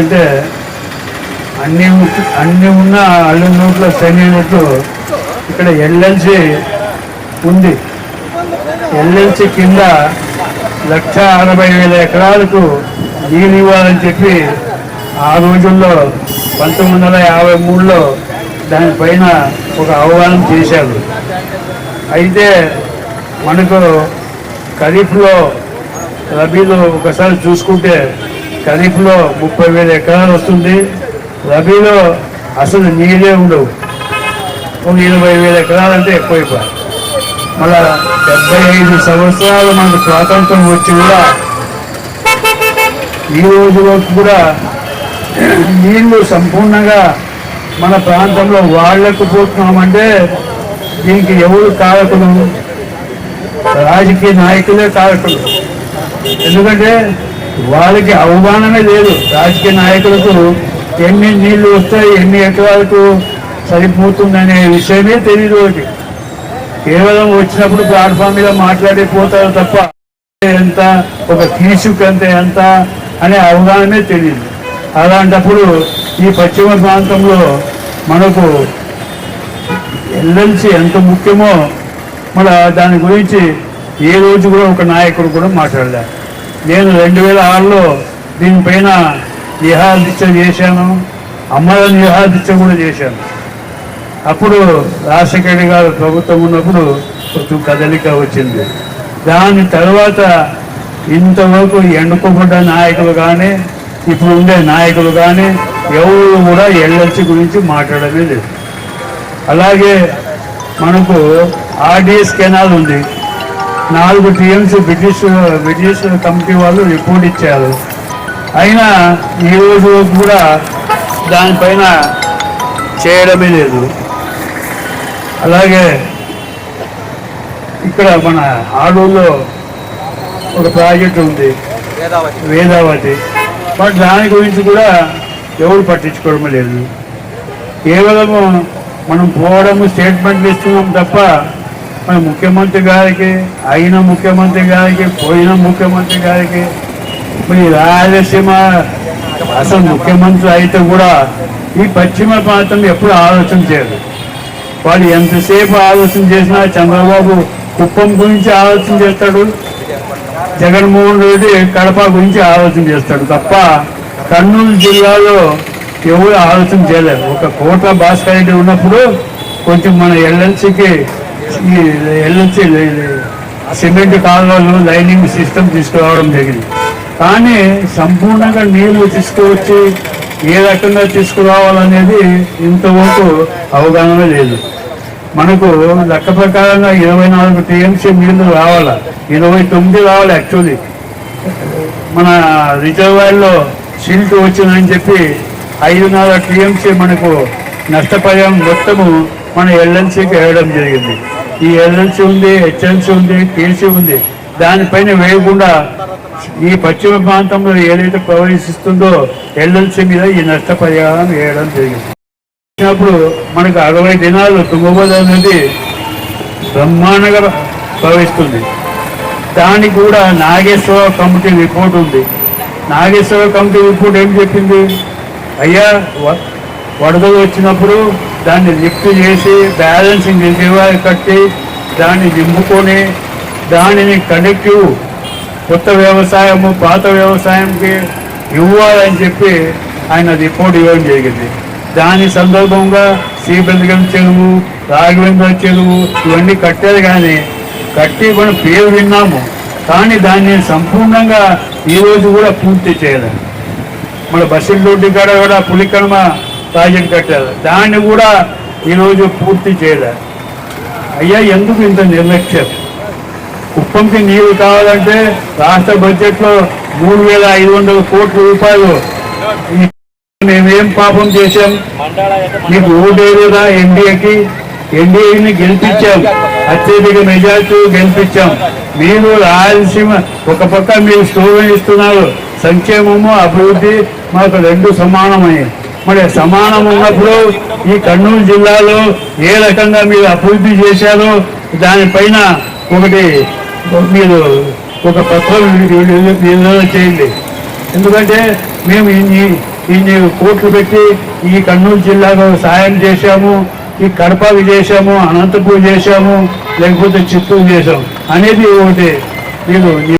అంటే అన్ని అన్ని ఉన్న అల్లు నోట్ల శనినట్టు ఇక్కడ ఎల్ఎల్సి ఉంది. ఎల్ఎల్సి కింద లక్ష అరవై వేల ఎకరాలకు నీళ్ళు ఇవ్వాలని చెప్పి ఆ రోజుల్లో పంతొమ్మిది వందల యాభై మూడులో దానిపైన ఒక ఆహ్వానం చేశారు. అయితే మనకు ఖరీఫ్లో రబీలో ఒకసారి చూసుకుంటే ఖరీఫ్లో ముప్పై వేల ఎకరాలు వస్తుంది. రబీలో అసలు నీళ్ళే ఉండవు. ఒక ఇరవై వేల ఎకరాలు అంటే ఎక్కువైపోయి మళ్ళా డెబ్బై ఐదు సంవత్సరాలు మనకు స్వాతంత్రం వచ్చి కూడా ఈ రోజు వరకు కూడా నీళ్ళు సంపూర్ణంగా మన ప్రాంతంలో వాడలేకపోతున్నామంటే దీనికి ఎవరు కారకులు? రాజకీయ నాయకులే కారకులు. ఎందుకంటే వాళ్ళకి అవమానమే లేదు. రాజకీయ నాయకులకు ఎన్ని నీళ్ళు వస్తాయి ఎన్ని ఎకరాలకు సరిపోతుందనే విషయమే తెలియదు ఒకటి కేవలం వచ్చినప్పుడు ప్లాట్ఫామ్ మీద మాట్లాడిపోతారు తప్ప ఎంత ఒక తీసుకంత ఎంత అనే అవగాహనే తెలియదు అలాంటప్పుడు ఈ పశ్చిమ ప్రాంతంలో మనకు ఎల్ఎల్సి ఎంత ముఖ్యమో మన దాని గురించి ఏ రోజు కూడా ఒక నాయకుడు కూడా మాట్లాడలేదు. నేను రెండు వేల ఆరులో దీనిపైన నిహాదీక్ష చేశాను అమర నిహాదీక్ష కూడా చేశాను. అప్పుడు రాజశేఖర గారు ప్రభుత్వం ఉన్నప్పుడు కొంచెం కదలిక వచ్చింది. దాని తర్వాత ఇంతవరకు ఎండుకోబడ్డ నాయకులు కానీ ఇప్పుడు ఉండే నాయకులు కానీ ఎవరు కూడా ఎల్ఎల్సి గురించి మాట్లాడమే లేదు. అలాగే మనకు ఆర్డిఎస్ కెనాల్ ఉంది. నాలుగు టీఎంసీ బ్రిటిష్ బ్రిటిష్ కమిటీ వాళ్ళు రిపోర్ట్ ఇచ్చారు. అయినా ఈ రోజు కూడా దానిపైన చేయడమే లేదు. అలాగే ఇక్కడ మన ఆడూరులో ఒక ప్రాజెక్ట్ ఉంది. వేదావతి. బట్ దాని గురించి కూడా ఎవరు పట్టించుకోవడం లేదు. కేవలము మనం పోవడము స్టేట్మెంట్లు ఇస్తున్నాం తప్ప మన ముఖ్యమంత్రి గారికి అయిన ముఖ్యమంత్రి గారికి పోయిన ముఖ్యమంత్రి గారికి మరి రాయలసీమ అసలు ముఖ్యమంత్రి అయితే కూడా ఈ పశ్చిమ ప్రాంతం ఎప్పుడు ఆలోచన చేయరు వాళ్ళు ఎంతసేపు ఆలోచన చేసినా చంద్రబాబు కుప్పం గురించి ఆలోచన చేస్తాడు జగన్మోహన్ రెడ్డి కడప గురించి ఆలోచన చేస్తాడు తప్ప కర్నూలు జిల్లాలో ఎవరు ఆలోచన చేయలేదు ఒక కోట భాస్కర్ రెడ్డి ఉన్నప్పుడు కొంచెం మన ఎల్ఎల్సికి ఈ ఎల్ఎల్సి సిమెంట్ కాలువలు లైనింగ్ సిస్టమ్ తీసుకురావడం జరిగింది. కానీ సంపూర్ణంగా నీళ్ళు తీసుకువచ్చి ఏ రకంగా తీసుకురావాలనేది ఇంతవరకు అవగాహన లేదు. మనకు లెక్క ప్రకారంగా ఇరవై నాలుగు టీఎంసీ నీళ్ళు రావాలా? ఇరవై తొమ్మిది రావాలి యాక్చువల్లీ. మన రిజర్వాయర్లో సిల్ట్ వచ్చిందని చెప్పి ఐదున్నర టీఎంసీ మనకు నష్టపరిహారం మొత్తము మన ఎల్ఎల్సీకి వేయడం జరిగింది. ఈ ఎల్ఎల్సీ ఉంది హెచ్ఎన్సీ ఉంది టీసీ ఉంది. దానిపైన వేయకుండా ఈ పశ్చిమ ప్రాంతంలో ఏదైతే ప్రవేశిస్తుందో ఎల్ఎల్సీ మీద ఈ నష్టపరిహారం వేయడం జరిగింది. వచ్చినప్పుడు మనకు అరవై దినాలు తుంగభద్ర నది బ్రహ్మాండంగా ప్రవహిస్తుంది దానికి కూడా నాగేశ్వర కమిటీ రిపోర్ట్ ఉంది. నాగేశ్వర కమిటీ రిపోర్ట్ ఏం చెప్పింది? అయ్యా వ- వరదలు వచ్చినప్పుడు దాన్ని లిఫ్ట్ చేసి బ్యాలెన్సింగ్ రిజర్వాయర్ కట్టి దాన్ని నింపుకొని దానిని కనెక్టివ్ కొత్త వ్యవసాయము పాత వ్యవసాయంకి ఇవ్వాలని చెప్పి ఆయన రిపోర్ట్ ఇవ్వడం జరిగింది. దాని సందర్భంగా శ్రీబెందగం చెరువు రాఘవేంద్ర చెరువు ఇవన్నీ కట్టారు కానీ కట్టి మనం పేరు విన్నాము. కానీ దాన్ని సంపూర్ణంగా ఈరోజు కూడా పూర్తి చేయలేదు. మన బస్సులతోటి కాడ కూడా పులికర్మ ప్రాజెక్ట్ కట్టారు. దాన్ని కూడా ఈరోజు పూర్తి చేయలేదు అయ్యా ఎందుకు ఇంత నిర్లక్ష్యం? కుప్పంకి నీరు కావాలంటే రాష్ట్ర బడ్జెట్లో మూడు వేల ఐదు వందల కోట్ల రూపాయలు. మేమేం పాపం చేశాం? మీకు ఓటేరుదా ఎన్డీఏకి? ఎన్డీఏని గెలిపించాం. అత్యధిక మెజార్టీ గెలిపించాం. మీరు రాయలసీమ ఒక పక్క మీరు స్లోగన్ ఇస్తున్నారు సంక్షేమము అభివృద్ధి మాకు రెండు సమానమని మరి సమానం ఉన్నప్పుడు ఈ కర్నూలు జిల్లాలో ఏ రకంగా మీరు అభివృద్ధి చేశారో దానిపైన ఒకటి మీరు ఒక పత్రం నిర్ణయం చేయండి. ఎందుకంటే మేము ఇన్ని ఇన్ని కోట్లు పెట్టి ఈ కర్నూలు జిల్లాలో సాయం చేశాము ఈ కడపకి చేశాము అనంతపూర్ చేశాము లేకపోతే చిత్తూరు చేశాము. అనేది ఒకటి మీరు